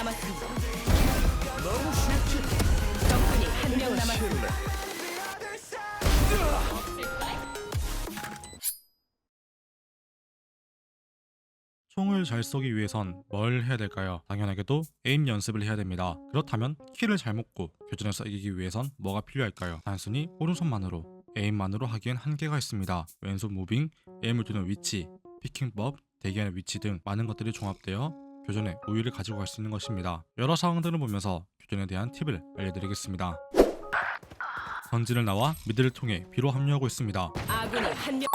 남았습니다. 적군이 한 명 남았습니다. 총을 잘 쏘기 위해선 뭘 해야 될까요? 당연하게도 에임 연습을 해야 됩니다. 그렇다면 키를 잘 먹고 교전에서 이기기 위해선 뭐가 필요할까요? 단순히 오른손만으로 에임만으로 하기엔 한계가 있습니다. 왼손 무빙, 에임을 두는 위치, 피킹법, 대기하는 위치 등 많은 것들이 종합되어 교전에 우위를 가지고 갈 수 있는 것입니다. 여러 상황들을 보면서 교전에 대한 팁을 알려드리겠습니다. 전진을 나와 미드를 통해 B로 합류하고 있습니다. 아군이 한 명.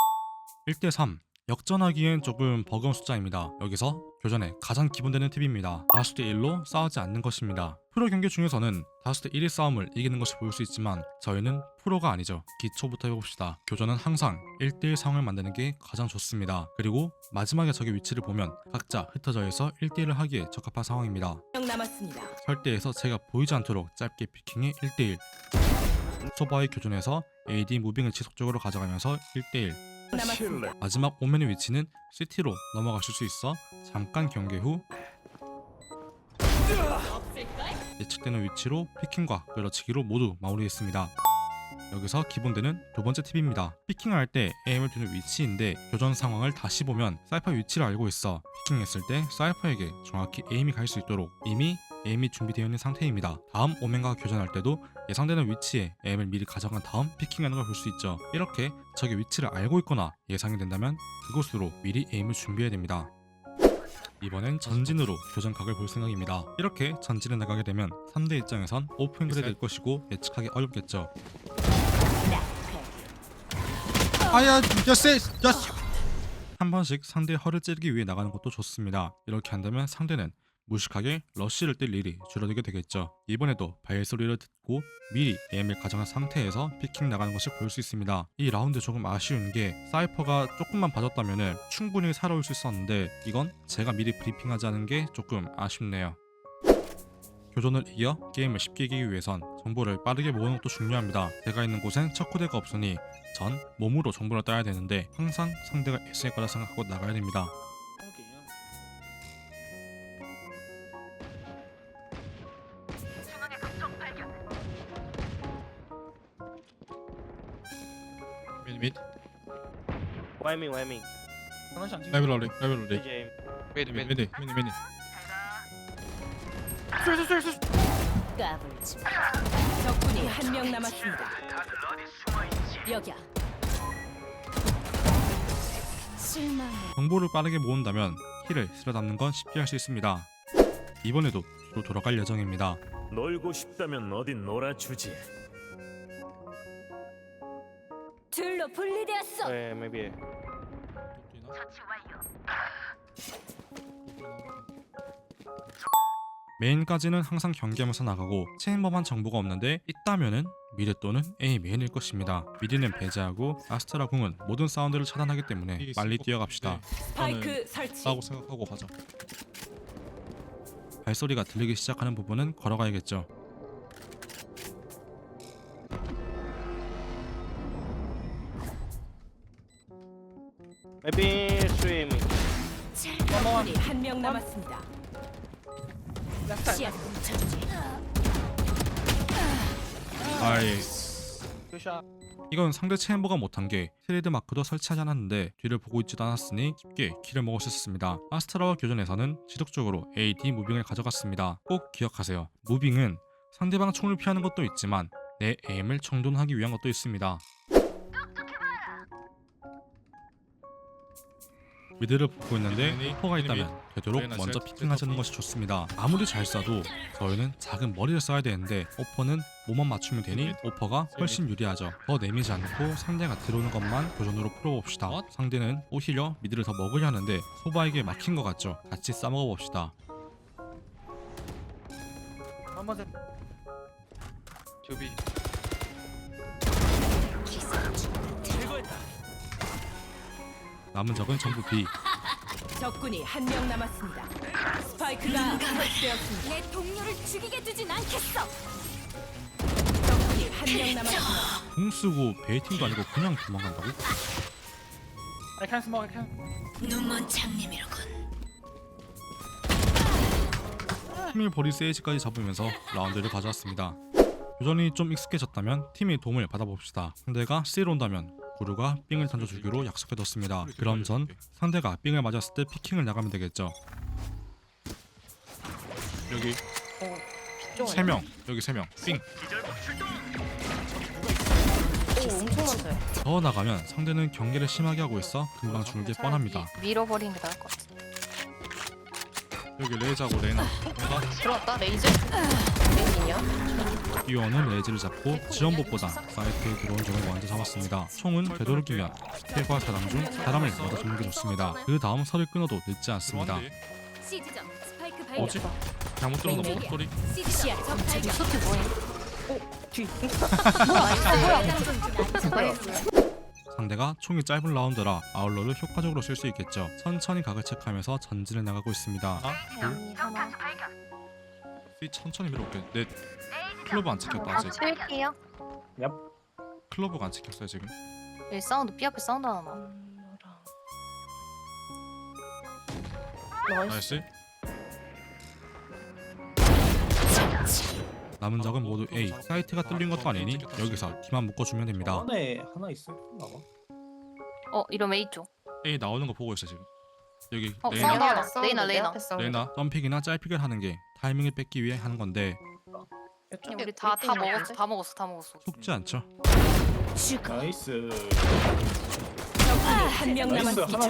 1대3 역전하기엔 조금 버거운 숫자입니다. 여기서 교전에 가장 기본되는 팁입니다. 5대1로 싸우지 않는 것입니다. 프로 경기 중에서는 5대1의 싸움을 이기는 것이 보일 수 있지만 저희는 프로가 아니죠. 기초부터 해봅시다. 교전은 항상 1대1 상황을 만드는 게 가장 좋습니다. 그리고 마지막에 적의 위치를 보면 각자 흩어져 있어 1대1을 하기에 적합한 상황입니다. 명 남았습니다. 설대에서 제가 보이지 않도록 짧게 피킹해 1대1 소바의 교전에서 AD 무빙을 지속적으로 가져가면서 1대1 남았습니다. 마지막 오면의 위치는 CT로 넘어가실 수 있어 잠깐 경계 후 예측되는 위치로 피킹과 끌어치기로 모두 마무리했습니다. 여기서 기본되는 두 번째 팁입니다. 피킹할 때 에임을 두는 위치인데 교전 상황을 다시 보면 사이퍼 위치를 알고 있어 피킹했을 때 사이퍼에게 정확히 에임이 갈 수 있도록 이미 에임이 준비되어 있는 상태입니다. 다음 오멘과 교전할 때도 예상되는 위치에 에임을 미리 가져간 다음 피킹하는 걸 볼 수 있죠. 이렇게 적의 위치를 알고 있거나 예상이 된다면 그곳으로 미리 에임을 준비해야 됩니다. 이번엔 전진으로 교전각을 볼 생각입니다. 이렇게 전진에 나가게 되면 상대 입장에선 오픈글이 될 것이고 예측하기 어렵겠죠. 아야, 야세, 야세. 한 번씩 상대의 허를 찌르기 위해 나가는 것도 좋습니다. 이렇게 한다면 상대는 무식하게 러쉬를 뛸 일이 줄어들게 되겠죠. 이번에도 발소리를 듣고 미리 에임을 가정한 상태에서 피킹 나가는 것을 볼수 있습니다. 이 라운드 조금 아쉬운 게 사이퍼가 조금만 봐줬다면 충분히 살아올 수 있었는데 이건 제가 미리 브리핑하지 않은 게 조금 아쉽네요. 교전을 이겨 게임을 쉽게 이기기 위해선 정보를 빠르게 모으는 것도 중요합니다. 제가 있는 곳엔 척후대가 없으니 전 몸으로 정보를 따야 되는데 항상 상대가 있을 거라 생각하고 나가야 됩니다. Mid mid. Whammy, whammy. Library, library. Good game. Mid mid mid mid mid. 까불지. 적군이 한 명 남았습니다. 여기야. 실망해. 정보를 빠르게 모은다면 힐을 쓸어 담는 건 쉽게 할 수 있습니다. 이번에도 뒤로 돌아갈 예정입니다. 놀고 싶다면 어딘 놀아주지. 둘로 분리되었어. Uh, maybe. 메인까지는 항상 경계하면서 나가고 체인범한 정보가 없는데 있다면은 미드 또는 A 메인일 것입니다. 미드는 배제하고 아스트라 궁은 모든 사운드를 차단하기 때문에 빨리 뛰어갑시다. 스파이크 설치. 라고 생각하고 가자. 발소리가 들리기 시작하는 부분은 걸어가야겠죠. 명 남았습니다. 시야 shot. 이건 상대 체인버가 못한 게 트레이드 마크도 설치하지 않았는데 뒤를 보고 있지도 않았으니 쉽게 수 있었습니다. 아스트라와 교전에서는 지속적으로 AD 무빙을 가져갔습니다. 꼭 기억하세요. 무빙은 상대방 총을 피하는 것도 있지만 내 에임을 정돈하기 위한 것도 있습니다. 미드를 보고 있는데 오퍼가 있다면 되도록 먼저 피킹하자는 것이 좋습니다. 아무리 잘 쏴도 저희는 작은 머리를 써야 되는데 오퍼는 몸만 맞추면 되니 오퍼가 훨씬 유리하죠. 더 내미지 않고 상대가 들어오는 것만 교전으로 풀어봅시다. 상대는 오히려 미드를 더 먹으려 하는데 소바에게 막힌 것 같죠. 같이 싸먹어 봅시다. To be. 남은 적은 전부 B. 적군이 한 명 남았습니다. 스파이크가 설치되었습니다. 내 동료를 죽이게 두진 않겠어. 적군이 한 명 남았습니다. 공 쓰고 베이팅도 아니고 그냥 도망간다고? I can smoke, I. 눈먼 장님이로군. 팀을 버리 세이지까지 잡으면서 라운드를 가져왔습니다. 교전이 좀 익숙해졌다면 팀의 도움을 받아봅시다. 상대가 C로 온다면 구루가 삥을 던져주기로 약속해뒀습니다. 그럼 전 상대가 삥을 맞았을 때 피킹을 나가면 되겠죠. 여기 세 명, 여기 세 명, 삥. 오 엄청 많대. 더 나가면 상대는 경계를 심하게 하고 있어 금방 죽는 게 뻔합니다. 밀어버리는 게 나을 것 같아. 여기 레이자고 레이나 뭔가 들어왔다 레이즈. 레이즈냐? 뛰어오는 레이즈를 잡고 지원봇보다 사이트에 들어온 적을 먼저 잡았습니다. 총은 되도록이면 스킬과 사람 중 사람을 먼저 잡는 게 좋습니다. 그 다음 설을 끊어도 늦지 않습니다. 시즈점 스파이크 발견. 뭐지? 잘못 들었나 봐 소리 적 발견. 소티 뭐해? 뒤. 나이스. 상대가 총이 짧은 라운드라 아울러를 효과적으로 쓸 수 있겠죠. 천천히 각을 체크하면서 전진을 나가고 있습니다. 하나. 삐 천천히 밀어올게 내 클로브 안 찍혔다 아직 칠게요. 클로브가 안 찍혔어요 지금 여기 사운드 삐 앞에 사운드 하나 나. 나이스 남은 적은 모두 A. 사이트가 뚫린 것도 아니니 여기서 기만 묶어주면 됩니다. 안에 하나 있어. 나봐. 어 이러면 A 쪽. A 나오는 거 보고 있어 지금 여기 어 레이나 사운드 하나. 레이나 레이나. 레이나 점픽이나 짤픽을 하는 게 타이밍을 뺏기 위해 하는 건데 우리 다 다 먹었어 다 먹었어 다 먹었어. 속지 않죠? 나이스. 적군이 한명 나이스. 남았습니다. 하나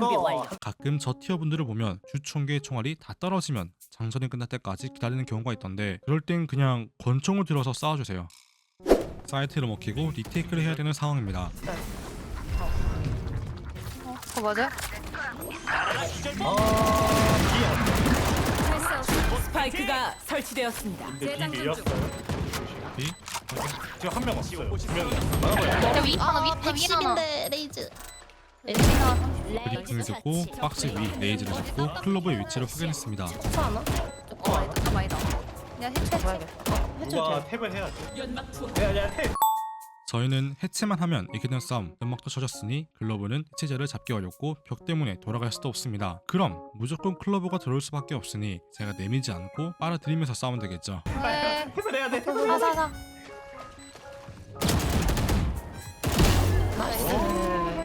더. 가끔 저 티어 분들을 보면 주총기의 총알이 다 떨어지면 장전이 끝날 때까지 기다리는 경우가 있던데 그럴 땐 그냥 권총을 들어서 싸워주세요. 사이트를 먹히고 리테이크를 해야 되는 상황입니다. 어 맞아? 스파이크가 설치되었습니다. 재장전 중. B 지금 한 명 왔어요. 두 명. 야위 하나 위 하나 위 하나. 레이즈 레이즈 하나. 브리핑을 듣고 박스 위 레이즈를 잡고 클로브의 위치를 확인했습니다. 어 아니다. 내가 해체해야겠다. 누가 탭을 해야 돼. 연막 투하. 야, 야, 탭. 저희는 해체만 하면 이기는 싸움 연막도 쳐졌으니 글러브는 해체자를 잡기 어렵고 벽 때문에 돌아갈 수도 없습니다. 그럼 무조건 클러브가 들어올 수밖에 없으니 제가 내밀지 않고 빨아들이면서 싸우면 되겠죠. 네. 탭을 해야 돼. 사사사.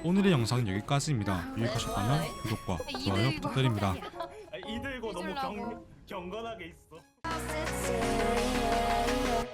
오늘의 영상은 여기까지입니다. 유익하셨다면 구독과 좋아요 부탁드립니다. 아, 이들고 너무 경 경건하게 있어. 에이